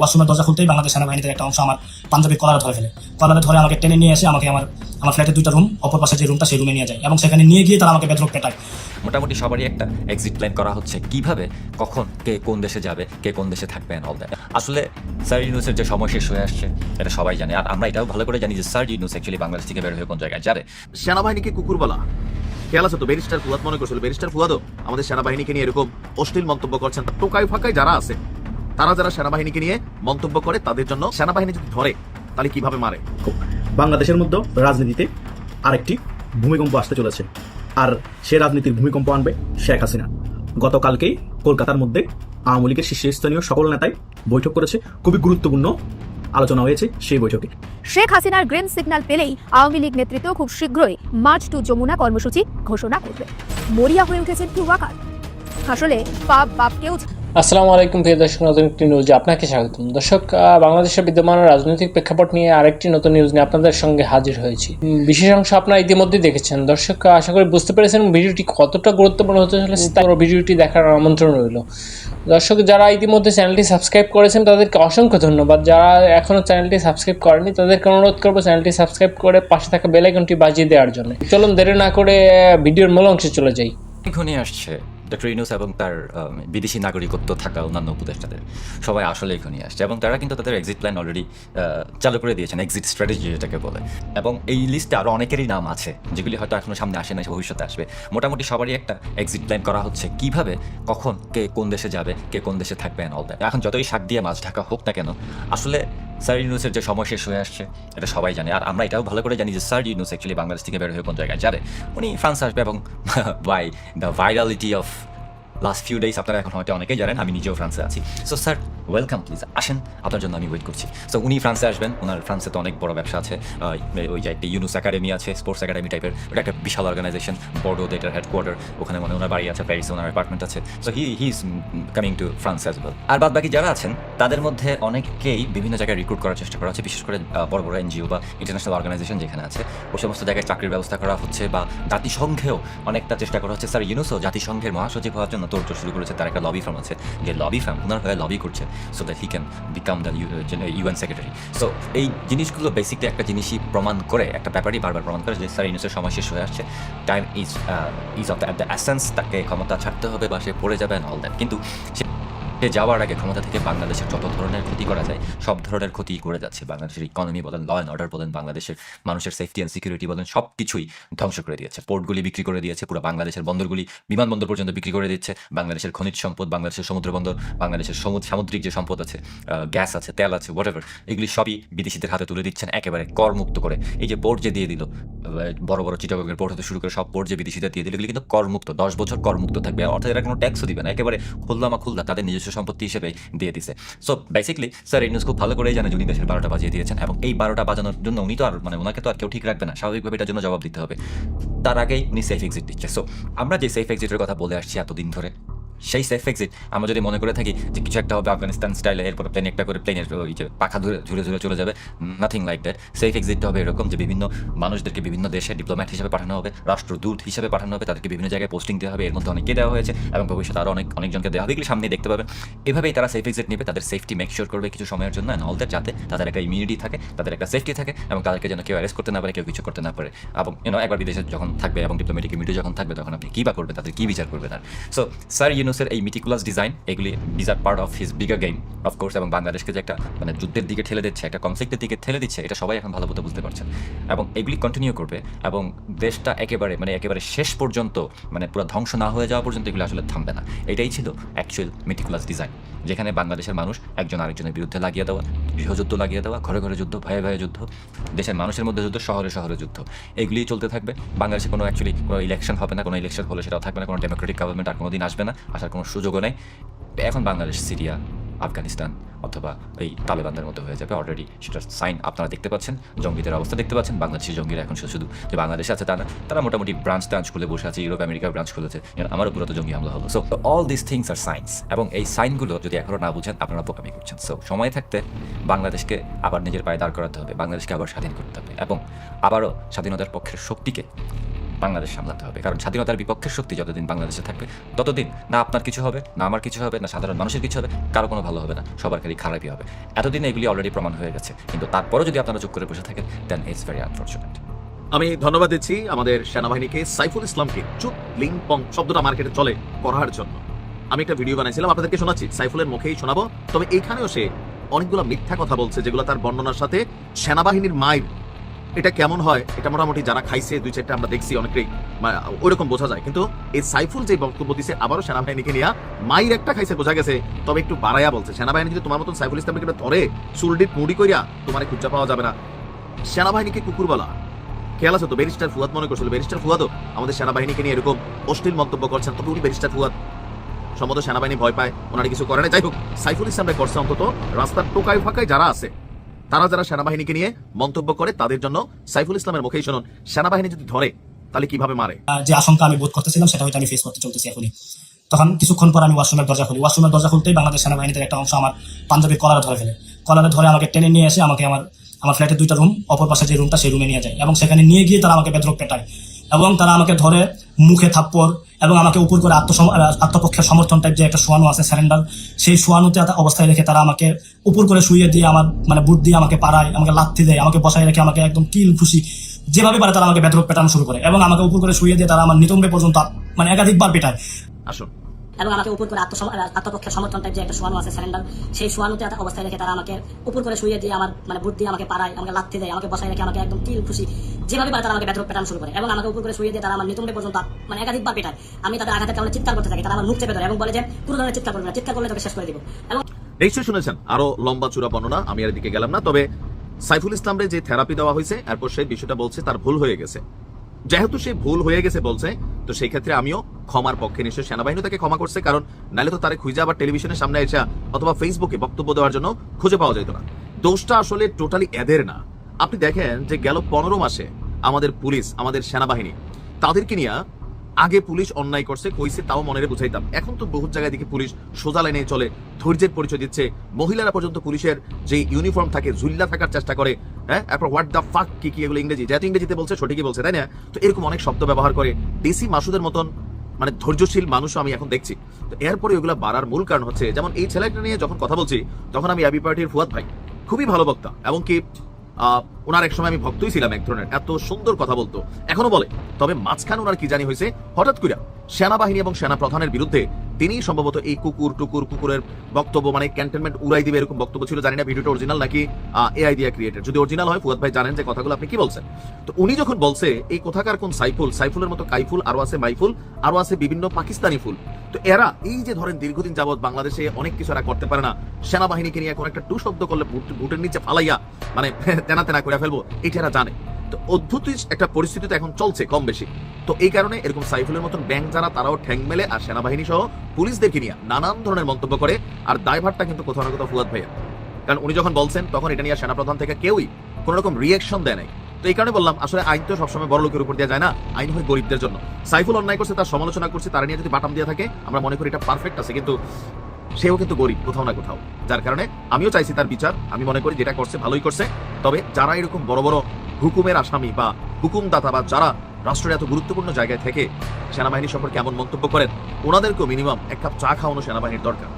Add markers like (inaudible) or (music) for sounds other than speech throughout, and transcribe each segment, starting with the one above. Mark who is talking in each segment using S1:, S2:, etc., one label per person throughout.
S1: ওয়াশরুমের দরজা খুলতেই বাংলাদেশ সেনাবাহিনীর একটা অংশ আমার পাঞ্জাবি কলারে ধরে ফেলে। কলারে ধরে আমাকে টেনে নিয়ে এসে আমাকে আমার আমার ফ্ল্যাটের দুইটা রুম অপর পাশে যে রুমটা সেই রুমে নিয়ে যায়। এবং সেখানে নিয়ে গিয়ে তারা আমাকে বেদরক পেটায়।
S2: মোটামুটি সবারই একটা এক্সিট প্ল্যান করা হচ্ছে। কীভাবে? কখন? কে কোন দেশে যাবে? কে কোন দেশে থাকবে অল দ্যাট আসলে স্যার ইউনুসের যে সময় শেষ হয়ে আসছে এটা সবাই জানে। আর আমরা এটাও ভালো করে জানি যে স্যার ইউনুস অ্যাকচুয়ালি বাংলাদেশ থেকে বের হয়ে কোন জায়গায় যাবে।
S3: সেনাবাহিনীকে কুকুর বলা খেয়াল আছে তো? ব্যারিস্টার ফুয়াদ মনে করছিল। ব্যারিস্টার ফুয়াদও আমাদের সেনাবাহিনীকে নিয়ে এরকম অশ্লীল মন্তব্য করছেন। টোকাই ফাঁকায় যারা আছে তারা যারা সেনাবাহিনীকে নিয়ে মন্তব্য করে তাদের জন্য সেনাবাহিনী যদি ধরে তাহলে কীভাবে মারে?
S4: বাংলাদেশের মধ্যে রাজনীতিতে আরেকটি ভূমিকম্প আসতে চলেছে। আর সে রাজনীতির ভূমিকম্প আনবে শেখ হাসিনা। গতকালকেই কলকাতার মধ্যে আওয়ামী লীগের শীর্ষস্থানীয় সকল নেতাই বৈঠক করেছে। খুবই গুরুত্বপূর্ণ আলোচনা হয়েছে সেই বৈঠকে।
S5: শেখ হাসিনার গ্রিন সিগন্যাল পেলেই আওয়ামী লীগ নেতৃত্ব খুব শীঘ্রই মার্চ টু যমুনা কর্মসূচি ঘোষণা করবে। মরিয়া হয়ে উঠেছেন কি ওয়াকার আসলে পাপ বাপকেও
S6: আসসালামু আলাইকুম প্রিয় দর্শক, নতুন একটি নিউজে আপনাকে স্বাগতম। দর্শক বাংলাদেশের বিদ্যমান রাজনৈতিক প্রেক্ষাপট নিয়ে আরেকটি নতুন নিউজ নিয়ে আপনাদের সঙ্গে হাজির হয়েছি। বিশেষ অংশ আপনারা ইতিমধ্যে দেখেছেন। দর্শক আশা করি বুঝতে পেরেছেন ভিডিওটি কতটা গুরুত্বপূর্ণ হতে চলেছে তার ভিডিওটি দেখার আমন্ত্রণ রইল। দর্শক, যারা ইতিমধ্যে চ্যানেলটি সাবস্ক্রাইব করেছেন, তাদেরকে অসংখ্য ধন্যবাদ। যারা এখনও চ্যানেলটি সাবস্ক্রাইব করেনি তাদেরকে অনুরোধ করব চ্যানেলটি সাবস্ক্রাইব করে পাশে থাকা বেল আইকনটি বাজিয়ে দেওয়ার জন্য। চলুন, দেরি না করে ভিডিওর মূল অংশে চলে যাই।
S2: এখনই আসছে। ডক্টর ইউনুস এবং তার বিদেশি নাগরিকত্ব থাকা অন্যান্য উপদেষ্টাদের। সবাই আসলে এখনই আসছে এবং তারা কিন্তু তাদের এক্সিট প্ল্যান অলরেডি চালু করে দিয়েছেন এক্সিট স্ট্র্যাটেজি যেটাকে বলে। এবং এই লিস্টে আরও অনেকেরই নাম আছে, যেগুলি হয়তো এখনও সামনে আসে না ভবিষ্যতে আসবে। মোটামুটি সবারই একটা এক্সিট প্ল্যান করা হচ্ছে, কীভাবে, কখন, কে কোন দেশে যাবে, কে কোন দেশে থাকবে অল দ্যাট এখন যতই শাক দিয়ে মাছ ঢাকা হোক না কেন, আসলে স্যার ইউনুসের যে সময় শেষ হয়ে আসছে, এটা সবাই জানে। আর আমরা এটাও ভালো করে জানি যে স্যার ইউনুস অ্যাকচুয়ালি বাংলাদেশ থেকে বের হয়ে কোন জায়গায় যাবে। উনি ফ্রান্স আসবে এবং by the virality of last few days আপনারা এখন হয়তো অনেকেই জানেন আমি নিজেও ফ্রান্সে আছি। সো স্যার ওয়েলকাম প্লিজ আসেন, আপনার জন্য আমি ওয়েট করছি। সো উনি ফ্রান্সে আসবেন, ওনার ফ্রান্সে তো অনেক বড় ব্যবসা আছে। ওই যে একটা ইউনুস একাডেমি আছে স্পোর্টস একাডেমি টাইপের ওটা একটা বিশাল অর্গানাইজেশন বড়ো এটার হেডকোয়ার্টার ওখানে মানে ওনার বাড়ি আছে প্যারিসে ওনার অ্যাপার্টমেন্ট আছে। So he he is coming to France as well আর বাদ বাকি যারা আছেন, তাদের মধ্যে অনেকেই বিভিন্ন জায়গায় রিক্রুট করার চেষ্টা করা হচ্ছে, বিশেষ করে বড় বড় এনজিও বা ইন্টারন্যাশনাল অর্গানাইজেশন যেখানে আছে। ওই সমস্ত জায়গায় চাকরির ব্যবস্থা করা হচ্ছে বা জাতিসংঘেও অনেকটা চেষ্টা করা হচ্ছে। স্যার ইউনুসও জাতিসংঘের মহাসচিব হওয়ার জন্য তোর শুরু করেছে, তার একটা লবি ফার্ম আছে। যে লবি ফার্ম ওনার হয়ে লবি করছে। So that he can become the UN secretary so এই জিনিসগুলো বেসিকলি একটা জিনিসই প্রমাণ করে, একটা ব্যাপারই বারবার প্রমাণ করে যে স্যার ইউনুসের সময় শেষ হয়ে আসছে time is is of the essence তাকে ক্ষমতা ছাড়তে হবে বা সে পড়ে যাবে অল দ্যাট কিন্তু সে সে যাওয়ার আগে ক্ষমতা থেকে বাংলাদেশের যত ধরনের ক্ষতি করা যায়, সব ধরনের ক্ষতি করে যাচ্ছে। বাংলাদেশের ইকোনমি বলেন ল অ্যান্ড অর্ডার বলেন, বাংলাদেশের মানুষের সেফটি অ্যান্ড সিকিউরিটি বলেন সব কিছুই ধ্বংস করে দিয়েছে। পোর্টগুলি বিক্রি করে দিয়েছে, পুরো বাংলাদেশের বন্দরগুলি বিমানবন্দর পর্যন্ত বিক্রি করে দিচ্ছে। বাংলাদেশের খনিজ সম্পদ, বাংলাদেশের সমুদ্র বন্দর, বাংলাদেশের সামুদ্রিক যে সম্পদ আছে গ্যাস আছে, তেল আছে হোয়াট এগুলি সবই বিদেশিদের হাতে তুলে দিচ্ছেন, একেবারে করমুক্ত করে। এই যে পোর্ট যে দিয়ে দিল বড় বড় চিটাগঙ্গের বোর্ড হতে শুরু করে সব বোর্ড যে বিদেশিদের দিয়ে দিল, এগুলি কিন্তু করমুক্ত, দশ বছর করমুক্ত থাকবে। অর্থাৎ এরা কোনো ট্যাক্সও দিবে না, একেবারে খুল্লামা খুল্লা তাদের নিজস্ব সম্পত্তি হিসেবে দিয়ে দিছে। সো বেসিকলি স্যার এই নিউজ খুব ভালো করেই জানে যে উনি দেশের বারোটা বাজিয়ে দিয়েছেন এবং এই বারোটা বাজানোর জন্য উনি তো আর মানে ওনাকে তো আর কেউ ঠিক রাখবে না। স্বাভাবিকভাবে এটার জন্য জবাব দিতে হবে। তার আগেই উনি সেফ এক্সিট দিচ্ছে। সো আমরা যে সেফ এক্সিটের কথা বলে আসছি এতদিন ধরে সেই সেফ এক্সিট আমরা যদি মনে করে থাকি যে কিছু একটা হবে আফগানিস্তান স্টাইলে এরপর প্লেন একটা করে প্লেনের পাখা ধরে, ঝুলে ঝুলে চলে যাবে নাথিং লাইক দ্যাট সেফ এক্সিটটা হবে এরকম যে বিভিন্ন মানুষদেরকে বিভিন্ন দেশে ডিপ্লোম্যাট হিসেবে পাঠানো হবে, রাষ্ট্রদূত হিসেবে পাঠানো হবে, তাদেরকে বিভিন্ন জায়গায় পোস্টিং দেওয়া হবে, এর মধ্যে অনেকে দেওয়া হয়েছে, এবং ভবিষ্যতে আরও অনেক অনেকজনকে দেওয়া হবে। এগুলি সামনে দেখতে পাবেন এভাবেই তারা সেফ এক্সিট নেবে, তাদের সেফটি মেক শিওর করবে কিছু সময়ের জন্য অ্যান্ড অল দ্যাট যাতে তাদের একটা ইমিউনিটি থাকে, তাদের একটা সেফটি থাকে, এবং তাদেরকে যেন কেউ অ্যারেস্ট করতে না পারে, কেউ কিছু করতে না পারে। এবং ইউনো একবার বিদেশে যখন থাকবে এবং ডিপ্লোমেটিক ইমিউনিটি যখন থাকবে, তখন আপনি কী বা করবে তাদের কী বিচার করবে আর? সো স্যার ইউনুসের এই মিটিকুলাস ডিজাইন এগুলি these are part of his bigger game of course এবং বাংলাদেশকে যে একটা মানে যুদ্ধের দিকে ঠেলে দিচ্ছে, একটা কনফ্লিক্টের দিকে ঠেলে দিচ্ছে, এটা সবাই এখন ভালো মতো বুঝতে পারছেন। এবং এগুলি কন্টিনিউ করবে, এবং দেশটা একেবারে মানে একেবারে শেষ পর্যন্ত মানে পুরো ধ্বংস না হয়ে যাওয়া পর্যন্ত এগুলো আসলে থামবে না। এটাই ছিল অ্যাকচুয়াল মিটিকুলাস ডিজাইন যেখানে বাংলাদেশের মানুষ একজন আরেকজনের বিরুদ্ধে লাগিয়ে দেওয়া, গৃহযুদ্ধ লাগিয়ে দেওয়া, ঘরে ঘরে যুদ্ধ, ভয়ে ভয়ে যুদ্ধ, দেশের মানুষের মধ্যে যুদ্ধ, শহরে শহরে যুদ্ধ, এগুলিই চলতে থাকবে। বাংলাদেশে কোনো অ্যাকচুয়ালি কোনো ইলেকশন হবে না, কোনো ইলেকশন হলে সেটাও থাকবে না, কোনো ডেমোক্রেটিক গভর্নমেন্ট আর কোনো দিন আসবে না। আসার কোনো সুযোগও নেই। এখন বাংলাদেশ, সিরিয়া, আফগানিস্তান অথবা এই তালেবানদের মতো হয়ে যাবে অলরেডি সেটার সাইন আপনারা দেখতে পাচ্ছেন, জঙ্গিদের অবস্থা দেখতে পাচ্ছেন, বাংলাদেশি জঙ্গিরা এখন শুধু যে বাংলাদেশে আছে তারা তারা মোটামুটি ব্রাঞ্চ টাঞ্চ খুলে বসে আছে ইউরোপ আমেরিকার ব্রাঞ্চ খুলেছে। যেন আমারও পুরো তো জঙ্গি হামলা হলো। So all this things are signs এবং এই সাইনগুলো যদি এখনও না বুঝেন, আপনারা বোকামি করছেন। সো সময় থাকতে বাংলাদেশকে আবার নিজের পায়ে দাঁড় করাতে হবে, বাংলাদেশকে আবার স্বাধীন করতে হবে এবং আবারও স্বাধীনতার পক্ষের শক্তিকে বাংলাদেশ সামলাতে হবে। কারণ স্বাধীনতার বিপক্ষের শক্তি যতদিন বাংলাদেশে থাকবে, ততদিন না আপনার কিছু হবে, না আমার কিছু হবে, না সাধারণ মানুষের কিছু হবে, কারও কোনো ভালো হবে না সবার খালি খারাপই হবে। এতদিন এগুলি অলরেডি প্রমাণ হয়ে গেছে। কিন্তু তারপরও যদি আপনারা চুপ করে বসে থাকেন দেন ইটস ভেরি আনফর্চুনেট
S3: আমি ধন্যবাদ দিচ্ছি আমাদের সেনাবাহিনীকে সাইফুল ইসলামকে। চুপ, লিং, পং শব্দটা মার্কেটে চলে করার জন্য। আমি একটা ভিডিও বানাইছিলাম, আপনাদেরকে শোনাচ্ছি। সাইফুলের মুখেই শোনাবো। তবে এইখানেও সে অনেকগুলো মিথ্যা কথা বলছে, যেগুলো তার বর্ণনার সাথে সেনাবাহিনীর মায়ের এটা কেমন হয়, এটা মোটামুটি যারা খাইছে, দুই চারটা আমরা দেখছি অনেকেই ওইরকম বোঝা যায়। কিন্তু এই সাইফুল যে বক্তব্য দিছে, আবারও সেনাবাহিনীকে নিয়ে মাইর একটা খাইছে, বোঝা গেছে, তবে একটু বাড়াইয়া বলছে। সেনাবাহিনী যদি তোমার মতন সাইফুল ইসলামকে ধরে চুলডিট মুড়ি কইরা তোমার খুঁজা পাওয়া যাবে না। সেনাবাহিনীকে কুকুর বলা খেয়াল আছে তো? ব্যারিস্টার ফুয়াদ মনে করছিল। ব্যারিস্টার ফুয়াদও আমাদের সেনাবাহিনীকে নিয়ে এরকম অশ্লীল মন্তব্য করছেন, তবে উনি ব্যারিস্টার ফুয়াদ। সম্ভবত সেনাবাহিনী ভয় পায়, ওনারা কিছু করে না যাই হোক, সাইফুল ইসলামরা করছে অন্তত রাস্তার টোকায় ফাঁকায় যারা আছে তারা যারা সেনাবাহিনীকে নিয়ে মন্তব্য করে, তাদের জন্য সাইফুল ইসলামের মুখেই শুনুন। সেনাবাহিনী যদি ধরে, তাহলে কীভাবে মারে?
S1: যে আশঙ্কা আমি বোধ করতেছিলাম, সেটা হয়তো আমি ফেস করতে চলতেছি এখনই। তখন কিছুক্ষণ পর আমি ওয়াশরুমের দরজা খুলি। ওয়াশরুমের দরজা খুলতেই বাংলাদেশ সেনাবাহিনীদের একটা অংশ আমার পাঞ্জাবের কলারে ধরে ফেলে। কলারে ধরে আমাকে টেনে নিয়ে এসে আমাকে আমার আমার ফ্ল্যাটের দুইটা রুম অপর পাশে যে রুমটা সেই রুমে নিয়ে যায়। এবং সেখানে নিয়ে গিয়ে তারা আমাকে বেদরক পেটায়। এবং তারা আমাকে ধরে মুখে থাপ্পড় এবং আমাকে উপর করে আত্মসম আত্মপক্ষের সমর্থন টাইপ যে একটা শোয়ানো আছে স্যারেন্ডার। সেই শোয়ানোতে একটা অবস্থায় রেখে তারা আমাকে উপর করে শুয়ে দিয়ে আমার মানে বুট দিয়ে আমাকে পাড়ায় আমাকে লাথি দেয় আমাকে বসায় রেখে আমাকে একদম কিল খুশি যেভাবে পারে তারা আমাকে বেদ্রক পেটানো শুরু করে এবং আমাকে উপর করে শুয়ে দিয়ে তারা আমার নিতম্বে পর্যন্ত মানে একাধিকবার পেটায়।
S3: আসুন।
S7: এবং আমাকে উপর করে আত্মসম- আত্মপক্ষের সমর্থন টাইপ যে একটা শোয়ানো আছে স্যালেন্ডার সেই শোয়ানোতে একটা অবস্থায় রেখে তারা আমাকে উপর করে শুয়ে দিয়ে আমার মানে বুট দিয়ে আমাকে পাড়ায় আমাকে লাথি দেয় আমাকে বসায় রেখে আমাকে একদম কিল খুশি যেভাবে পারে তারা আমাকে বেতরক পেটানো শুরু করে এবং আমাকে উপর করে শুয়ে দিয়ে তারা আমার নিতম্বে পর্যন্ত মানে একাধিকবার পেটায়। আমি তাদের আঘাতের কারণে চিৎকার করতে থাকি, তারা আমার মুখ চেপে ধরে এবং বলে যে, কোনো ধরনের চিৎকার করবে না, চিৎকার করলে তোকে শেষ করে দিব। এবং
S3: নিশ্চয়ই শুনেছেন, আরও লম্বা চূড়া বর্ণনা, আমি এর দিকে গেলাম না, তবে সাইফুল ইসলামরে যে থেরাপি দেওয়া হয়েছে, এরপর সেই বিষয়টা বলছে, তার ভুল হয়ে গেছে। যেহেতু সে ভুল হয়ে গেছে বলছে, তো সেই ক্ষেত্রে আমিও ক্ষমার পক্ষে নিশ্চয় সেনাবাহিনী তাকে ক্ষমা করছে, কারণ নাহলে তো তারে খুঁজে আবার টেলিভিশনের সামনে এসে অথবা ফেসবুকে বক্তব্য দেওয়ার জন্য খুঁজে পাওয়া যেত না। দোষটা আসলে টোটালি এদের না। আপনি দেখেন যে গেল পনেরো মাসে আমাদের পুলিশ, আমাদের সেনাবাহিনী। তাদেরকে নিয়ে আগে পুলিশ অন্যায় করছে, কইছে, তাও মনে বুঝাইতাম। এখন তো বহু জায়গায় দেখি পুলিশ সোজা লাইনে চলে, ধৈর্যের পরিচয় দিচ্ছে। মহিলারা পর্যন্ত পুলিশের যে ইউনিফর্ম থাকে ঝুল্লা থাকার চেষ্টা করে হ্যাঁ? তারপর হোয়াট দ্য ফাক কি কি, এগুলো ইংরেজি। যেহেতু ইংরেজিতে বলছে, সঠিকই বলছে, তাই না? তো এরকম অনেক শব্দ ব্যবহার করে। ডিসি মাসুদের মতন মানে ধৈর্যশীল মানুষও আমি এখন দেখছি। তো এরপরে ওগুলো বাড়ার মূল কারণ হচ্ছে, যেমন এই ছেলেটা নিয়ে যখন কথা বলছি, তখন আমি আবি পার্টির ফুয়াদ ভাই, খুবই ভালো বক্তা। এমনকি ওনার এক সময় আমি ভক্তই ছিলাম এক ধরনের, এত সুন্দর কথা বলতো। এখনও বলে, তবে মাঝখানে ওনার কি জানি হয়েছে, হঠাৎ করে সেনাবাহিনী এবং সেনা প্রধানের বিরুদ্ধে তিনি সম্ভবত এই কুকুর, টুকুর, কুকুরের বক্তব্য মানে ক্যান্টনমেন্ট উড়াই দিবে এরকম বক্তব্য ছিল, জানি না ভিডিওটা অরিজিনাল নাকি এআই দিয়া ক্রিয়েটেড যদি অরিজিনাল হয়, ফুয়াদ ভাই জানেন যে কথাগুলো আপনি কি বলছেন। তো উনি যখন বলছে, এই কোথাকার কোন সাইফুল? সাইফুলের মতো কাইফুল আরও আছে মাইফুল আরও আছে বিভিন্ন পাকিস্তানি ফুল। তো এরা, এই যে ধরেন দীর্ঘদিন যাবত বাংলাদেশে অনেক কিছু এরা করতে পারে না, সেনাবাহিনীকে নিয়ে এখন একটা টু শব্দ করলে বুটের নিচে ফালাইয়া মানে (laughs) তেনা তেনা করে ফেলব, এটা এরা জানে। তো অদ্ভুত একটা পরিস্থিতি তো এখন চলছে কম বেশি তো এই কারণে এরকম সাইফুলের মতন ব্যাংক যারা, তারাও ঠ্যাং মেলে আর সেনাবাহিনী সহ পুলিশদেরকে নিয়ে নানান ধরনের মন্তব্য করে আর দায়ভারটা কিন্তু কোথাও না কোথাও ফুয়াদ ভাইয়া। কারণ উনি যখন বলছেন, তখন এটা নিয়ে সেনাপ্রধান থেকে কেউই কোনো রকম রিয়েকশন দেয় নাই। তো এই কারণে বললাম, আসলে আইন তো সবসময় বড় লোকের উপর দেওয়া যায় না, আইন হয় গরিবদের জন্য। সাইফুল অন্যায় করছে, তার সমালোচনা করছে, তারা নিয়ে যদি বাটাম দিয়ে থাকে, আমরা মনে করি এটা পারফেক্ট আছে। কিন্তু সেও কিন্তু গরিব, কোথাও না কোথাও। যার কারণে আমিও চাইছি তার বিচার। আমি মনে করি যেটা করছে ভালোই করছে। তবে যারা এরকম বড় বড় হুকুমের আসামি বা হুকুমদাতা বা যারা রাষ্ট্রের এত গুরুত্বপূর্ণ জায়গায় থেকে সেনাবাহিনী সম্পর্কে এমন মন্তব্য করেন, ওনাদেরকেও মিনিমাম এক কাপ চা খাওয়ানো সেনাবাহিনীর দরকার।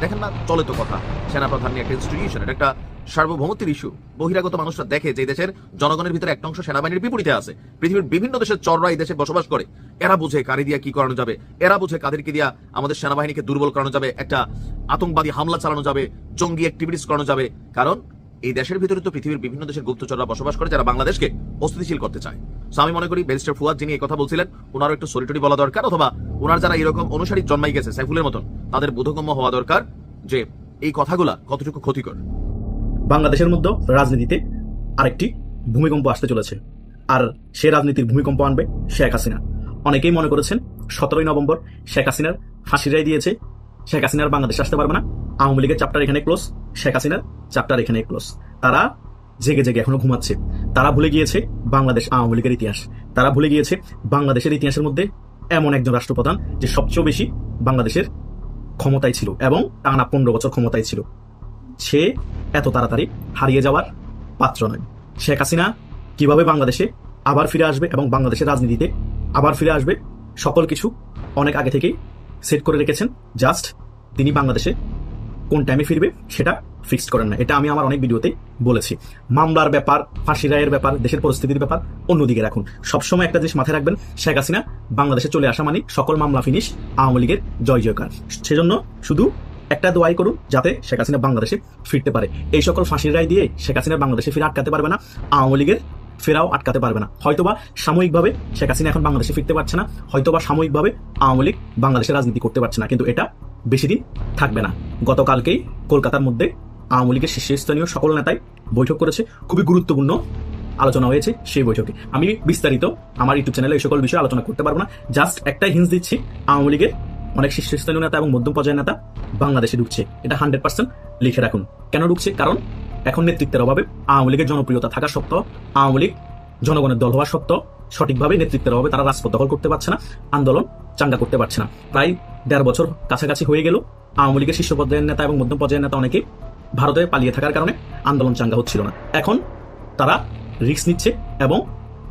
S3: দেখেন না, চলে তো কথা। সেনাপ্রধান নিয়ে একটা ইনস্টিটিউশন এটা একটা সার্বভৌমত্বের ইস্যু বহিরাগত মানুষরা দেখে যে দেশের জনগণের ভিতরে একটা অংশ সেনাবাহিনীর বিপরীতে আছে। পৃথিবীর বিভিন্ন দেশের চররা এই দেশে বসবাস করে। এরা বুঝে কারি দিয়া কি করানো যাবে। এরা বুঝে কাদেরকে দিয়া আমাদের সেনাবাহিনীকে দুর্বল করানো যাবে, একটা আতঙ্কবাদী হামলা চালানো যাবে, জঙ্গি অ্যাক্টিভিটিস করানো যাবে। কারণ এই দেশের ভিতরে তো পৃথিবীর বিভিন্ন দেশের গুপ্তচররা বসবাস করে যারা বাংলাদেশকে অস্থিতিশীল করতে চায়। সো আমি মনে করি ব্যারিস্টার ফুয়াদ যিনি কথা বলছিলেন ওনারও একটু সরিটরি বলা দরকার অথবা ওনার যারা এরকম অনুসারী জন্মাই গেছে, সাইফুলের মতন, তাদের বোধগম্য হওয়া দরকার যে এই কথাগুলা কতটুকু ক্ষতিকর।
S4: বাংলাদেশের মধ্যে রাজনীতিতে আরেকটি ভূমিকম্প আসতে চলেছে। আর সে রাজনীতির ভূমিকম্প আনবে শেখ হাসিনা। অনেকেই মনে করেছেন, সতেরোই নভেম্বর শেখ হাসিনার ফাঁসি রায় দিয়েছে। শেখ হাসিনার বাংলাদেশ আসতে পারবে না। আওয়ামী লীগের চ্যাপ্টার এখানে ক্লোজ। শেখ হাসিনার চ্যাপ্টার এখানে ক্লোজ। তারা জেগে জেগে এখনও ঘুমাচ্ছে। তারা ভুলে গিয়েছে বাংলাদেশ আওয়ামী লীগের ইতিহাস। তারা ভুলে গিয়েছে বাংলাদেশের ইতিহাসের মধ্যে এমন একজন রাষ্ট্রপ্রধান যে সবচেয়ে বেশি বাংলাদেশের ক্ষমতায় ছিল এবং টানা পনেরো বছর ক্ষমতায় ছিল। সে এত তাড়াতাড়ি হারিয়ে যাওয়ার পাত্র নয়। শেখ হাসিনা কীভাবে বাংলাদেশে আবার ফিরে আসবে এবং বাংলাদেশের রাজনীতিতে আবার ফিরে আসবে, সকল কিছু অনেক আগে থেকেই সেট করে রেখেছেন। জাস্ট তিনি বাংলাদেশে কোন টাইমে ফিরবে সেটা ফিক্সড করেন না। এটা আমি আমার অনেক ভিডিওতে বলেছি। মামলার ব্যাপার, ফাঁসি রায়ের ব্যাপার, দেশের পরিস্থিতির ব্যাপার অন্যদিকে রাখুন। সবসময় একটা জিনিস মাথায় রাখবেন, শেখ হাসিনা বাংলাদেশে চলে আসা মানে সকল মামলা ফিনিশ আওয়ামী লীগের জয় জয়কার সেজন্য শুধু একটা দোয়াই করুন যাতে শেখ হাসিনা বাংলাদেশে ফিরতে পারে। এই সকল ফাঁসির রায় দিয়ে শেখ হাসিনা বাংলাদেশে ফিরে আটকাতে পারবে না, আওয়ামী লীগের ফেরাও আটকাতে পারবে না। হয়তোবা সাময়িকভাবে শেখ হাসিনা এখন বাংলাদেশে ফিরতে পারছে না, হয়তোবা সাময়িকভাবে আওয়ামী লীগ বাংলাদেশে রাজনীতি করতে পারছে না, কিন্তু এটা বেশি দিন থাকবে না। গতকালকেই কলকাতার মধ্যে আওয়ামী লীগের শীর্ষস্থানীয় সকল নেতাই বৈঠক করেছে। খুবই গুরুত্বপূর্ণ আলোচনা হয়েছে সেই বৈঠকে। আমি বিস্তারিত আমার ইউটিউব চ্যানেলে এই সকল বিষয়ে আলোচনা করতে পারব না। জাস্ট একটাই হিন্স দিচ্ছি, আওয়ামী লীগের অনেক শীর্ষস্থানীয় নেতা এবং মধ্যম পর্যায়ের নেতা বাংলাদেশে ঢুকছে। এটা হান্ড্রেড পার্সেন্ট লিখে রাখুন। কেন ঢুকছে? কারণ এখন নেতৃত্বের অভাবে আওয়ামী লীগের জনপ্রিয়তা থাকা সত্ত্বেও আওয়ামী লীগ জনগণের দল হওয়া সত্ত্বেও সঠিকভাবে নেতৃত্বের অভাবে তারা রাজপথ দখল করতে পারছে না, আন্দোলন চাঙ্গা করতে পারছে না। প্রায় দেড় বছর কাছাকাছি হয়ে গেল, আওয়ামী লীগের শীর্ষ পর্যায়ের নেতা এবং মধ্যম পর্যায়ের নেতা অনেকে ভারতে পালিয়ে থাকার কারণে আন্দোলন চাঙ্গা হচ্ছিল না। এখন তারা রিস্ক নিচ্ছে এবং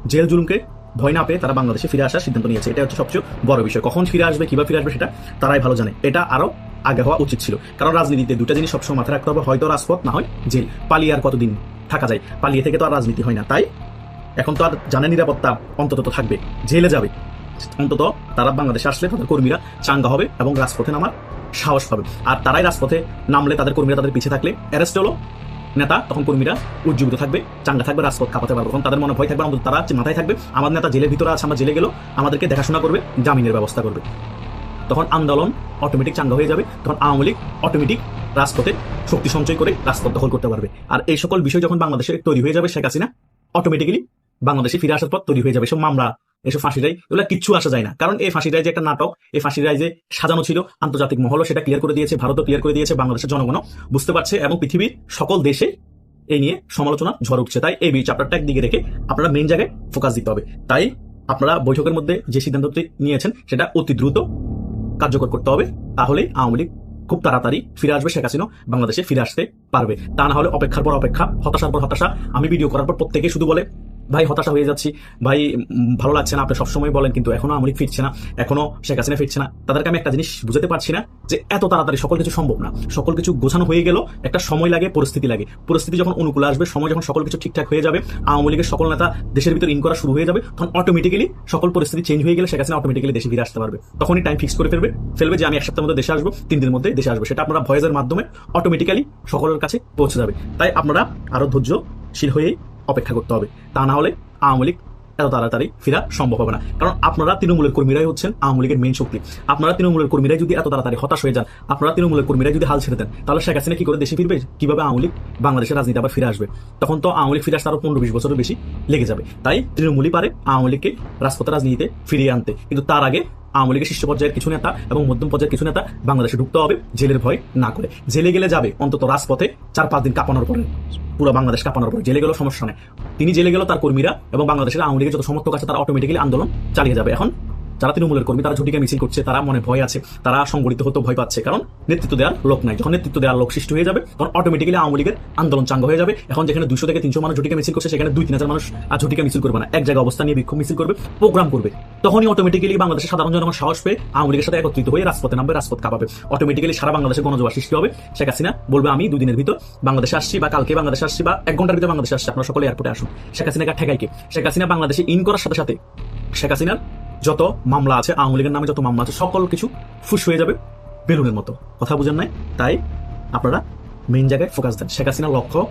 S4: জেল জুলুমকে ভয় না পেয়ে তারা বাংলাদেশে ফিরে আসার সিদ্ধান্ত নিয়েছে। এটা হচ্ছে সবচেয়ে বড় বিষয়। কখন ফিরে আসবে, কীভাবে ফিরে আসবে সেটা তারাই ভালো জানে। এটা আরও আগে হওয়া উচিত ছিল। কারণ রাজনীতিতে দুটা জিনিস সবসময় মাথায় রাখতে হবে, হয়তো রাজপথ, না হয় জেল। পালিয়ে আর কতদিন থাকা যায়? পালিয়ে থেকে তো আর রাজনীতি হয় না। তাই এখন তো আর জানে নিরাপত্তা অন্তত থাকবে। জেলে যাবে। অন্তত তারা বাংলাদেশে আসলে তাদের কর্মীরা চাঙ্গা হবে এবং রাজপথে নামার সাহস পাবে। আর তারাই রাজপথে নামলে তাদের কর্মীরা তাদের পিছিয়ে থাকলে অ্যারেস্ট হলো। নেতা, তখন কর্মীরা উজ্জীবিত থাকবে, চাঙ্গা থাকবে, রাজপথ কাঁপাতে পারবে। তখন তাদের মনে ভয় থাকবে অন্তত তারা মাথায় থাকবে। আমার নেতা জেলের ভিতরে আছে, আমরা জেলে গেল আমাদেরকে দেখাশোনা করবে, জামিনের ব্যবস্থা করবে। তখন আন্দোলন অটোমেটিক চাঙ্গা হয়ে যাবে, তখন আওয়ামী লীগ অটোমেটিক রাজপথে শক্তি সঞ্চয় করে রাজপথ দখল করতে পারবে। আর এই সকল বিষয় যখন বাংলাদেশে তৈরি হয়ে যাবে, শেখ হাসিনা অটোমেটিক্যালি বাংলাদেশে ফিরে আসার পর তৈরি হয়ে যাবে। সব মামলা এসব ফাঁসি রায়, এগুলো কিচ্ছু আসা যায় না। কারণ এই ফাঁসি রায় যে একটা নাটক, এই ফাঁসি রায় যে সাজানো ছিল, আন্তর্জাতিক মহলও সেটা ক্লিয়ার করে দিয়েছে, ভারতও ক্লিয়ার করে দিয়েছে, বাংলাদেশের জনগণও বুঝতে পারছে এবং পৃথিবীর সকল দেশে এই নিয়ে সমালোচনা ঝড় উঠছে। তাই এই চ্যাপ্টারটা একদিকে রেখে আপনারা মেন জায়গায় ফোকাস দিতে হবে। তাই আপনারা বৈঠকের মধ্যে যে সিদ্ধান্তটি নিয়েছেন, সেটা অতি দ্রুত কার্যকর করতে হবে। তাহলে আওয়ামী লীগ খুব তাড়াতাড়ি ফিরে আসবে, শেখ হাসিনা বাংলাদেশে ফিরে আসতে পারবে। তা না হলে অপেক্ষার পর অপেক্ষা, হতাশার পর হতাশা। আমি ভিডিও করার পর প্রত্যেকে শুধু বলে ভাই, হতাশা হয়ে যাচ্ছি। ভাই ভালো লাগছে না, আপনি সবসময় বলেন, কিন্তু এখনও আওয়ামী লীগ ফিরছে না। এখনও শেখ হাসিনা ফিরছে না। তাদেরকে আমি একটা জিনিস বুঝতে পারছি না, যে এত তাড়াতাড়ি সকল কিছু সম্ভব না। সকল কিছু গোছানো হয়ে গেল, একটা সময় লাগে, পরিস্থিতি লাগে। পরিস্থিতি যখন অনুকূলে আসবে, সময় যখন সকল কিছু ঠিকঠাক হয়ে যাবে, আওয়ামী লীগের সকল নেতা দেশের ভিতর ইন করা শুরু হয়ে যাবে, তখন অটোমেটিক্যালি সকল পরিস্থিতি চেঞ্জ হয়ে গেলে শেখ হাসিনা অটোমেটিক্যালি দেশে ফিরে আসতে পারবে। তখনই টাইম ফিক্স করে ফেলবে ফেলবে যে আমি এক সপ্তাহের মধ্যে দেশে আসব, তিন দিনের মধ্যে দেশে আসব। সেটা আপনারা ভয়েসের মাধ্যমে অটোমেটিক্যালি সকলের কাছে পৌঁছে যাবে। তাই আপনারা আরও ধৈর্যশীল হয়েই অপেক্ষা করতে হবে। তা না হলে আওয়ামী লীগ এত তাড়াতাড়ি ফেরা সম্ভব হবে না। কারণ আপনারা তৃণমূলের কর্মীরাই হচ্ছেন আওয়ামী লীগের মেন শক্তি। আপনারা তৃণমূলের কর্মীরাই যদি এত তাড়াতাড়ি হতাশ হয়ে যান, আপনারা তৃণমূলের কর্মীরাই যদি হাল ছেড়ে দেন, তাহলে শেখ হাসিনা কি করে দেশে ফিরবে? কীভাবে আওয়ামী লীগ বাংলাদেশের রাজনীতি আবার ফিরে আসবে? তখন তো আওয়ামী লীগ ফিরে আসতে আরও পনেরো বিশ বছরের বেশি লেগে যাবে। তাই তৃণমূলই পারে আওয়ামী লীগকে রাজপথের রাজনীতিতে ফিরিয়ে আনতে। কিন্তু তার আগে আওয়ামী লীগের শীর্ষ পর্যায়ের কিছু নেতা এবং মধ্যম পর্যায়ের কিছু নেতা বাংলাদেশে ঢুকতে হবে, জেলের ভয় না করে। জেলে গেলে যাবে, অন্তত রাজপথে চার পাঁচ দিন কাঁপানোর পরে। পুরো বাংলাদেশ কাঁপানোর পরে। জেলে গেল সমস্যা নেই। তিনি জেলে গেল তার কর্মীরা এবং বাংলাদেশের আওয়ামী লীগের যত সমর্থক আছে, তারা অটোমেটিক্যালি আন্দোলন চালিয়ে যাবে। এখন যারা তৃণমূলের কর্মী, তারা ঝুটিকে মিছিল করছে, তারা মনে ভয় আছে, তারা সংগঠিত হতে ভয় পাচ্ছে, কারণ নেতৃত্ব দেওয়ার লোক নাই। যখন নেতৃত্ব দেওয়ার লোক সৃষ্টি হয়ে যাবে, তখন অটোমেটিক্যালি আওয়ামী লীগের আন্দোলন চাঙ্গ হয়ে যাবে। এখন যেখানে দুশো থেকে তিনশো মানুষ ঝুটিকে মিছিল করছে, সেখানে দুই তিন হাজার মানুষ আর ঝুটিকে মিছিল করবে না। এক জায়গায় অবস্থান নিয়ে বিক্ষোভ মিছিল করবে, প্রোগ্রাম করবে। তখনই অটোমেটিক্যালি বাংলাদেশের সাধারণ জনগণ সাহস পেয়ে আওয়ামী লীগের সাথে একত্রিত হয়ে রাজপথে নামবে, রাজপথ কাঁপাবে। অটোমেটিক্যালি সারা বাংলাদেশে গণজোয়ার সৃষ্টি হবে। শেখ হাসিনা বলবে, আমি দুদিনের ভিতর বাংলাদেশে আসছি বা কালকে বাংলাদেশে আসছি বা এক ঘণ্টার ভিতরে বাংলাদেশে আসছি। আপনারা সকলে এয়ারপোর্টে আসুন। শেখ হাসিনাকে ঠেকাই কে শেখ হাসিনা বাংলাদেশে ইন করার সাথে সাথে শেখ হাসিনার যত মামলা আছে, আওয়ামী লীগের নামে যত মামলা আছে, সকল কিছু ফুস হয়ে যাবে বেলুনের মতো। কথা বুঝেন নাই? তাই আপনারা মেইন জায়গায় ফোকাস দেন। শেখ হাসিনার লক্ষ্য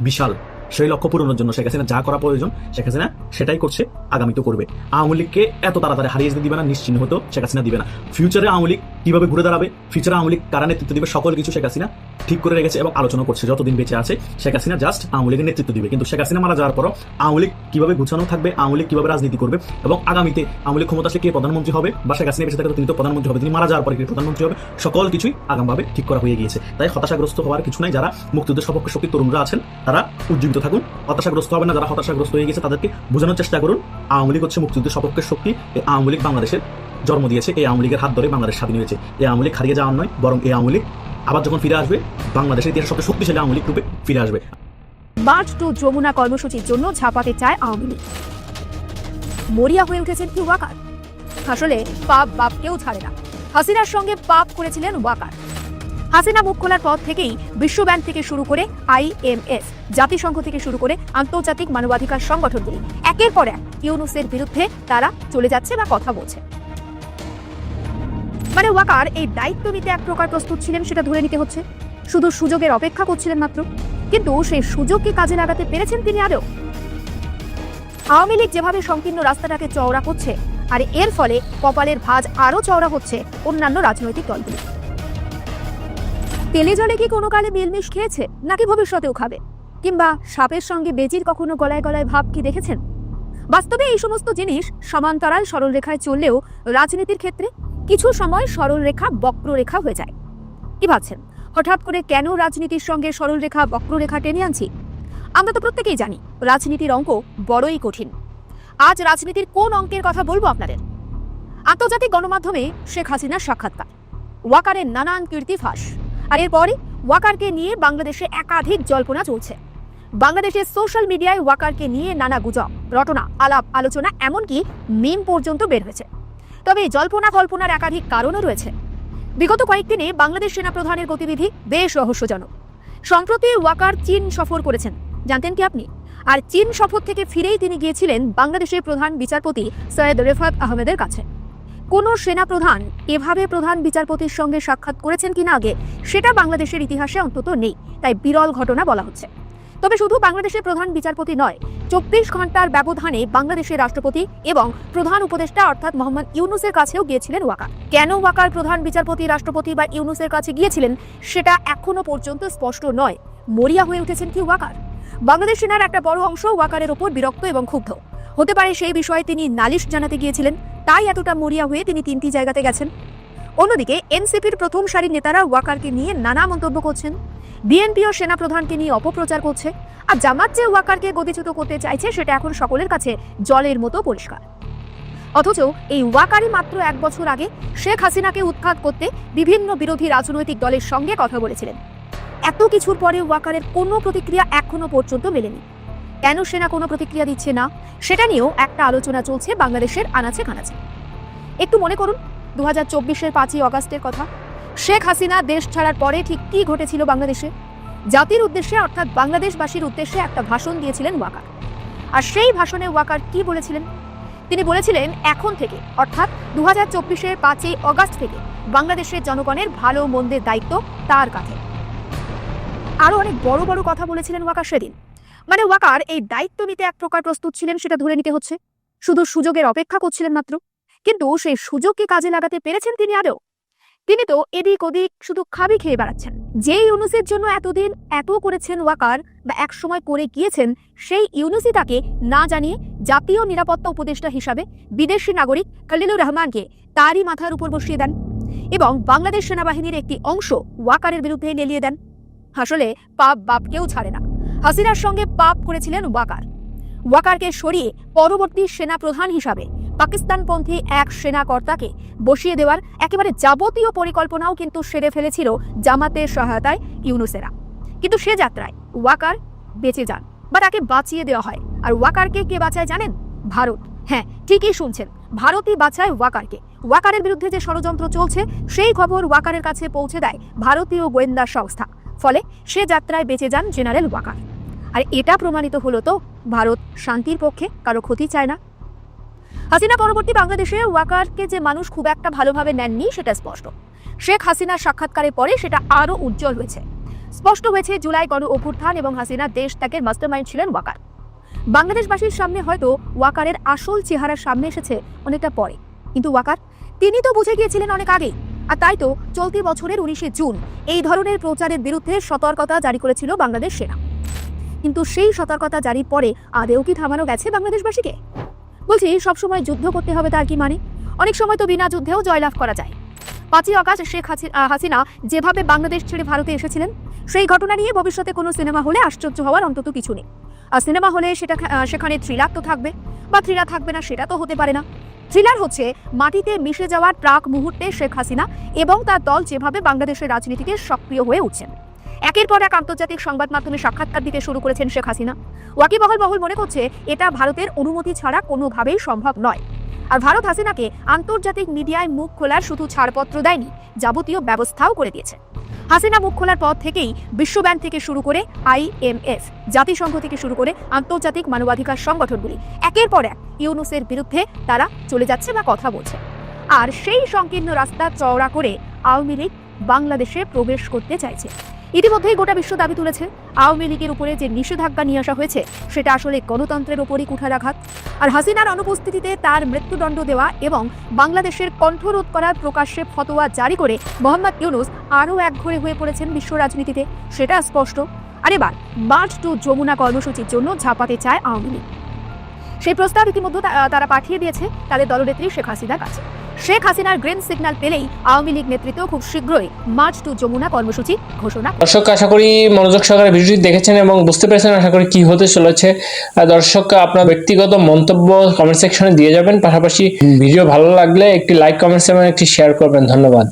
S4: বিশাল। সেই লক্ষ্য পূরণের জন্য শেখ হাসিনা যা করা প্রয়োজন, শেখ হাসিনা সেটাই করছে আগামীতে করবে। আওয়ামী লীগকে এত তাড়াতাড়ি হারিয়ে দিবে না নিশ্চিন্ন হতো শেখ হাসিনা দিবে না। ফিউচারে আওয়ামী লীগ কীভাবে ঘুরে দাঁড়াবে? ফিউচারে আওয়ামী লীগ কারা নেতৃত্ব দিবে? সকল কিছু শেখ হাসিনা ঠিক করে রেখেছে এবং আলোচনা করছে। যতদিন বেঁচে আছে, শেখ হাসিনা জাস্ট আওয়ামী লীগের নেতৃত্ব দিবে। কিন্তু শেখ হাসিনা মারা যাওয়ার পরও আওয়ামী লীগ কীভাবে গুছানো থাকবে, আওয়ামী লীগ কীভাবে রাজনীতি করবে এবং আগামীতে আওয়ামী লীগ ক্ষমতা আসলে কে প্রধানমন্ত্রী হবে বা শেখ হাসিনা বেঁচে থাকলে তিনি তো প্রধানমন্ত্রী হবে, তিনি মারা যাওয়ার পরে কে প্রধানমন্ত্রী হবে, সকল কিছুই আগামভাবে ঠিক করা হয়ে গিয়েছে। তাই হতাশাগ্রস্ত হওয়ার কিছু নাই। যারা মুক্তিযুদ্ধের সপক্ষ শক্তি তরুণরা আছেন, তারা উজ্জীবিত থাকুন। হতাশাগ্রস্ত হবে না। যারা হতাশাগ্রস্ত হয়ে গেছে তাদেরকে বোঝানোর চেষ্টা করুন। আওয়ামী লীগ হচ্ছে মুক্তিযুদ্ধের সপক্ষের শক্তি। আওয়ামী লীগ বাংলাদেশের জন্ম দিয়েছে, এই আওয়ামী লীগের হাত ধরে বাংলাদেশ স্বাধীন হয়েছে। এই আওয়ামী লীগ হারিয়ে যাওয়ার নয়, বরং এই আওয়ামী লীগ আবার যখন ফিরে আসবে, বাংলাদেশের ইতিহাসের সবচেয়ে শক্তিশালী আওয়ামী লীগ রূপে ফিরে আসবে।
S5: মার্চ টু যমুনা কর্মসূচির জন্য ঝাঁপাতে চায় আওয়ামী লীগ। মরিয়া হয়ে উঠেছেন কি ওয়াকার? আসলে পাপ বাপকেও ছাড়ে না। হাসিনার সঙ্গে পাপ করেছিলেন ওয়াকার। হাসিনা মুখ খোলার পর থেকেই বিশ্বব্যাংক থেকে শুরু করে আইএমএফ জাতিসংঘ থেকে শুরু করে আন্তর্জাতিক মানবাধিকার সংগঠনগুলি। একের পর এক ইউনুসের বিরুদ্ধে তারা চলে যাচ্ছে বা কথা বলছে। মানে ওয়াকার, এই দায়িত্ব নিতে এক প্রকার প্রস্তুত ছিলেন, সেটা ধরে নিতে হচ্ছে। শুধু সুযোগের অপেক্ষা করছিলেন মাত্র। কিন্তু সেই সুযোগকে কাজে লাগাতে পেরেছেন তিনি আদৌ? আওয়ামী লীগ যেভাবে সংকীর্ণ রাস্তাটাকে চওড়া করছে, আর এর ফলে কপালের ভাঁজ আরও চওড়া হচ্ছে অন্যান্য রাজনৈতিক দলগুলি। তেলে জলে কি কোনো কালে মিলমিশ খেয়েছে, নাকি ভবিষ্যতেও খাবে? কিংবা সাপের সঙ্গে বেজির কখনো গলায় গলায় ভাব কি দেখেছেন? বাস্তবে এই সমস্ত জিনিস সমান্তরাল সরলরেখায় চললেও রাজনীতির ক্ষেত্রে কিছু সময় সরলরেখা বক্ররেখা হয়ে যায়। কি ভাবছেন? হঠাৎ করে কেন রাজনীতির সঙ্গে সরলরেখা বক্ররেখা টেনে আনছি? আমরা তো প্রত্যেকেই জানি, রাজনীতির অঙ্ক বড়ই কঠিন। আজ রাজনীতির কোন অঙ্কের কথা বলব আপনাদের? আন্তর্জাতিক গণমাধ্যমে শেখ হাসিনার সাক্ষাৎকার। ওয়াকারের নানান কীর্তি ফাঁস। আর এরপরে ওয়াকারকে নিয়ে বাংলাদেশে একাধিক জল্পনা চলছে। বাংলাদেশের সোশ্যাল মিডিয়ায় ওয়াকারকে নিয়ে নানা গুজব, রটনা, আলাপ, আলোচনা, এমনকি মিম পর্যন্ত বের হয়েছে। তবে জল্পনা কল্পনার একাধিক কারণও রয়েছে। বিগত কয়েকদিনে বাংলাদেশ সেনাপ্রধানের গতিবিধি বেশ রহস্যজনক। সম্প্রতি ওয়াকার চীন সফর করেছেন, জানতেন কি আপনি? আর চীন সফর থেকে ফিরেই তিনি গিয়েছিলেন বাংলাদেশের প্রধান বিচারপতি সৈয়দ রেফাত আহমেদের কাছে। কোন সেনাপ্রধান এভাবে প্রধান বিচারপতির সঙ্গে সাক্ষাৎ করেছেন কিনা আগে, সেটা বাংলাদেশের ইতিহাসে অন্তত নেই, তাই বিরল ঘটনা বলা হচ্ছে। তবে শুধু বাংলাদেশের প্রধান বিচারপতি নয়, চব্বিশ ঘণ্টার ব্যবধানে বাংলাদেশের রাষ্ট্রপতি এবং প্রধান উপদেষ্টা অর্থাৎ মোহাম্মদ ইউনুসের কাছেও গিয়েছিলেন ওয়াকার। কেন ওয়াকার প্রধান বিচারপতি, রাষ্ট্রপতি বা ইউনুসের কাছে গিয়েছিলেন সেটা এখনও পর্যন্ত স্পষ্ট নয়। মরিয়া হয়ে উঠেছেন কি ওয়াকার? বাংলাদেশ সেনার একটা বড় অংশ ওয়াকারের ওপর বিরক্ত এবং ক্ষুব্ধ। হতে পারে সেই বিষয়ে তিনি নালিশ জানাতে গিয়েছিলেন, তাই এতটা মরিয়া হয়ে তিনি তিনটি জায়গাতে গেছেন। অন্যদিকে এনসিপির প্রথম সারির নেতারা ওয়াকারকে নিয়ে নানা মন্তব্য করছেন। বিএনপি ও সেনাপ্রধানকে নিয়ে অপপ্রচার করছে। আর জামাত যে ওয়াকারকে গতিচ্যুত করতে চাইছে, সেটা এখন সকলের কাছে জলের মতো পরিষ্কার। অথচ এই ওয়াকারই মাত্র এক বছর আগে শেখ হাসিনাকে উৎখাত করতে বিভিন্ন বিরোধী রাজনৈতিক দলের সঙ্গে কথা বলেছিলেন। এত কিছুর পরে ওয়াকারের কোনো প্রতিক্রিয়া এখনও পর্যন্ত মেলেনি। কেন সেনা কোনো প্রতিক্রিয়া দিচ্ছে না, সেটা নিয়েও একটা আলোচনা চলছে বাংলাদেশের আনাচে কানাচে একটু মনে করুন, দু হাজার চব্বিশের পাঁচই অগাস্টের কথা। শেখ হাসিনা দেশ ছাড়ার পরে ঠিক কী ঘটেছিল বাংলাদেশে? জাতির উদ্দেশ্যে অর্থাৎ বাংলাদেশবাসীর উদ্দেশ্যে একটা ভাষণ দিয়েছিলেন ওয়াকার। আর সেই ভাষণে ওয়াকার কি বলেছিলেন? তিনি বলেছিলেন, এখন থেকে, অর্থাৎ দু হাজার চব্বিশের পাঁচই অগাস্ট থেকে বাংলাদেশের জনগণের ভালো মন্দের দায়িত্ব তার কাছে আরও অনেক বড় বড় কথা বলেছিলেন ওয়াকার সেদিন। মানে ওয়াকার এই দায়িত্ব নিতে এক প্রকার প্রস্তুত ছিলেন সেটা ধরে নিতে হচ্ছে। শুধু সুযোগের অপেক্ষা করছিলেন মাত্র। কিন্তু সেই সুযোগকে কাজে লাগাতে পেরেছেন তিনি আদৌ? তিনি তো এদিক ওদিক শুধু খাবি খেয়ে বেড়াচ্ছেন। যে ইউনুসের জন্য এতদিন এত করেছেন ওয়াকার বা এক সময় করে গিয়েছেন, সেই ইউনুসি তাকে না জানিয়ে জাতীয় নিরাপত্তা উপদেষ্টা হিসাবে বিদেশি নাগরিক খলিলুর রহমানকে তারই মাথার উপর বসিয়ে দেন এবং বাংলাদেশ সেনাবাহিনীর একটি অংশ ওয়াকারের বিরুদ্ধে লেলিয়ে দেন। আসলে পাপ বাপকেও ছাড়ে না। হাসিনার সঙ্গে পাপ করেছিলেন ওয়াকার। ওয়াকারকে সরিয়ে পরবর্তী সেনা প্রধান হিসাবে পাকিস্তানপন্থী এক সেনা কর্তাকে বসিয়ে দেওয়ার একেবারে যাবতীয় পরিকল্পনাও কিন্তু সেরে ফেলেছিল জামাতের সহায়তায় ইউনুসেরা। কিন্তু সে যাত্রায় ওয়াকার বেঁচে যান বা তাকে বাঁচিয়ে দেওয়া হয়। আর ওয়াকারকে কে বাঁচায় জানেন? ভারত। হ্যাঁ ঠিকই শুনছেন, ভারতই বাঁচায় ওয়াকারকে। ওয়াকারের বিরুদ্ধে যে ষড়যন্ত্র চলছে, সেই খবর ওয়াকারের কাছে পৌঁছে দেয় ভারতীয় গোয়েন্দা সংস্থা। ফলে সে যাত্রায় বেঁচে যান জেনারেল ওয়াকার। আর এটা প্রমাণিত হলো তো, ভারত শান্তির পক্ষে কারও ক্ষতি চায় না। হাসিনা পরবর্তী বাংলাদেশে ওয়াকারকে যে মানুষ খুব একটা ভালোভাবে নেননি, সেটা স্পষ্ট। শেখ হাসিনার সাক্ষাৎকারের পরে সেটা আরও উজ্জ্বল হয়েছে। স্পষ্ট হয়েছে জুলাই গণ অভ্যুত্থান এবং হাসিনা দেশ ত্যাগের মাস্টারমাইন্ড ছিলেন ওয়াকার। বাংলাদেশবাসীর সামনে হয়তো ওয়াকারের আসল চেহারার সামনে এসেছে অনেকটা পরে। কিন্তু ওয়াকার, তিনি তো বুঝে গিয়েছিলেন অনেক আগেই। আর তাই তো চলতি বছরের উনিশে জুন এই ধরনের প্রচারের বিরুদ্ধে সতর্কতা জারি করেছিল বাংলাদেশ সেনা। কিন্তু সেই সতর্কতা জারির পরে আদেও কি থামানো গেছে বাংলাদেশবাসীকে? বলছি সবসময় যুদ্ধ করতে হবে তার কি মানে? অনেক সময় তো বিনা যুদ্ধেও জয়লাভ করা যায়। পাঁচই অগাস্ট শেখ হাসি- হাসিনা যেভাবে বাংলাদেশ ছেড়ে ভারতে এসেছিলেন, সেই ঘটনা নিয়ে ভবিষ্যতে কোনো সিনেমা হলে আশ্চর্য হওয়ার অন্তত কিছু নেই। আর সিনেমা হলে সেটা সেখানে থ্রিলার তো থাকবে, বা থ্রিলার থাকবে না সেটা তো হতে পারে না। থ্রিলার হচ্ছে মাটিতে মিশে যাওয়ার প্রাক মুহূর্তে শেখ হাসিনা এবং তার দল যেভাবে বাংলাদেশের রাজনীতিতে সক্রিয় হয়ে উঠছেন। একের পর এক আন্তর্জাতিক সংবাদ মাধ্যমে সাক্ষাৎকার দিতে শুরু করেছেন শেখ হাসিনা। ওয়াকিবহল মহল মনে করছে এটা ভারতের অনুমতি ছাড়া কোনোভাবেই সম্ভব নয়। আর ভারত হাসিনাকে আন্তর্জাতিক মিডিয়ায় মুখ খোলার শুধু ছাড়পত্র দেয়নি, যাবতীয় ব্যবস্থাও করে দিয়েছে। হাসিনা মুখ খোলার পর থেকেই বিশ্বব্যাংক থেকে শুরু করে আইএমএফ জাতিসংঘ থেকে শুরু করে আন্তর্জাতিক মানবাধিকার সংগঠনগুলি। একের পর এক ইউনুসের বিরুদ্ধে তারা চলে যাচ্ছে বা কথা বলছে। আর সেই সংকীর্ণ রাস্তা চওড়া করে আওয়ামী লীগ বাংলাদেশে প্রবেশ করতে চাইছে। ইতিমধ্যেই গোটা বিশ্ব দাবি তুলেছে, আওয়ামী লীগের উপরে যে নিষেধাজ্ঞা নিয়ে আসা হয়েছে, সেটা আসলে গণতন্ত্রের ওপরই কুঠারাঘাত। আর হাসিনার অনুপস্থিতিতে তার মৃত্যুদণ্ড দেওয়া এবং বাংলাদেশের কণ্ঠরোধ করার প্রকাশ্যে ফতোয়া জারি করে মোহাম্মদ ইউনুস আরও একঘরে হয়ে পড়েছেন বিশ্ব রাজনীতিতে, সেটা স্পষ্ট। আর এবার, মার্চ টু যমুনা কর্মসূচির জন্য ঝাঁপাতে চায় আওয়ামী লীগ। সেই প্রস্তাব ইতিমধ্যে তারা পাঠিয়ে দিয়েছে তাদের দলনেত্রী শেখ হাসিনার কাছে। শেখ হাসিনার গ্রিন সিগন্যাল পেলেই আওয়ামী লীগ নেতৃত্ব খুব শীঘ্রই মার্চ টু যমুনা কর্মসূচি ঘোষণা
S6: দর্শক, আশা করি মনোযোগ সহকারে ভিডিওটি দেখেছেন এবং বুঝতে পেরেছেন আশা করি কি হতে চলেছে। দর্শক, আপনার ব্যক্তিগত মন্তব্য কমেন্ট সেকশনে দিয়ে যাবেন। পাশাপাশি ভিডিও ভালো লাগলে একটি লাইক কমেন্টস এবং একটি শেয়ার করবেন। ধন্যবাদ।